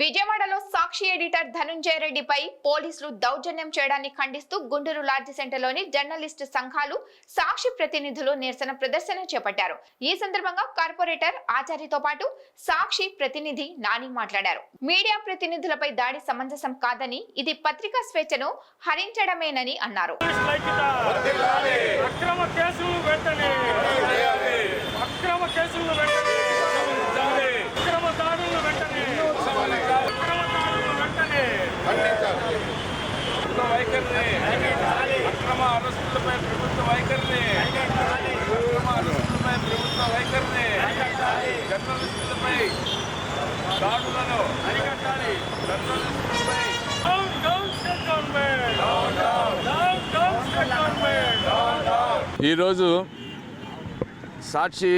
విజయవాడలో సాక్షి ఎడిటర్ ధనుంజయ రెడ్డిపై పోలీసులు దౌర్జన్యం చేయడాన్ని ఖండిస్తూ గుంటూరు లాడ్జి సెంటర్లోని జర్నలిస్ట్ సంఘాలు సాక్షి ప్రతినిధులు నిరసన ప్రదర్శన చేపట్టారు. ఈ సందర్భంగా కార్పొరేటర్ ఆచార్యతో పాటు సాక్షి ప్రతినిధి నాని మాట్లాడారు. మీడియా ప్రతినిధులపై దాడి సమంజసం కాదని ఇది పత్రికా స్వేచ్ఛను హరించడమేనని అన్నారు. అక్రమ కేసులు వెంటనే అక్రమ కేసులు వెంటనే అక్రమ దాడులు వెంటనే అక్రమ దాడులు వెంటనే ప్రభుత్వ వైఖరిని. అక్రమ అరెస్టులపై ప్రభుత్వ వైఖరిని. అక్రమ అరెస్టులపై ప్రభుత్వ వైఖరిని. జర్నలిస్టులపై దాడులను. అరికట్టాలి జర్నలిస్టులపై ఈరోజు సాక్షి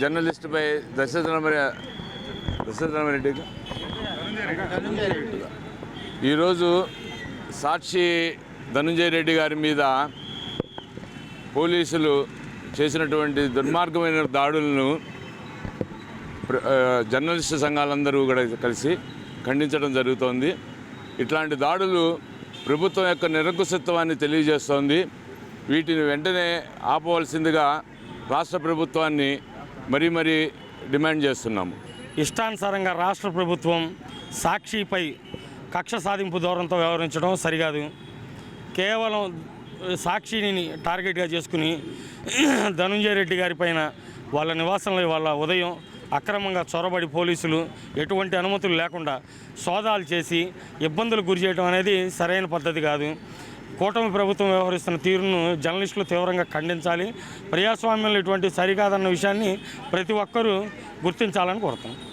జర్నలిస్టుపై దశరథరామరెడ్డి దశరథరామరెడ్డి ఈరోజు సాక్షి ధనంజయ రెడ్డి గారి మీద పోలీసులు చేసినటువంటి దుర్మార్గమైన దాడులను ప్ర- జర్నలిస్టు సంఘాలందరూ కూడా కలిసి ఖండించడం జరుగుతోంది. ఇట్లాంటి దాడులు ప్రభుత్వం యొక్క నిరంకుశత్వాన్ని తెలియజేస్తోంది. వీటిని వెంటనే ఆపవలసిందిగా రాష్ట్ర ప్రభుత్వాన్ని మరీ మరీ డిమాండ్ చేస్తున్నాము. ఇష్టానుసారంగా రాష్ట్ర ప్రభుత్వం సాక్షిపై కక్ష సాధింపు ధోరణితో వ్యవహరించడం సరికాదు. కేవలం సాక్షిని టార్గెట్గా చేసుకుని ధనుంజయ రెడ్డి గారి పైన వాళ్ళ నివాసంలో వాళ్ళ ఉదయం అక్రమంగా చొరబడి పోలీసులు ఎటువంటి అనుమతులు లేకుండా సోదాలు చేసి ఇబ్బందులు గురి చేయడం అనేది సరైన పద్ధతి కాదు. కూటమి ప్రభుత్వం వ్యవహరిస్తున్న తీరును జర్నలిస్టులు తీవ్రంగా ఖండించాలి. ప్రజాస్వామ్యంలో ఇటువంటి సరికాదన్న విషయాన్ని ప్రతి ఒక్కరూ గుర్తించాలని కోరుతాం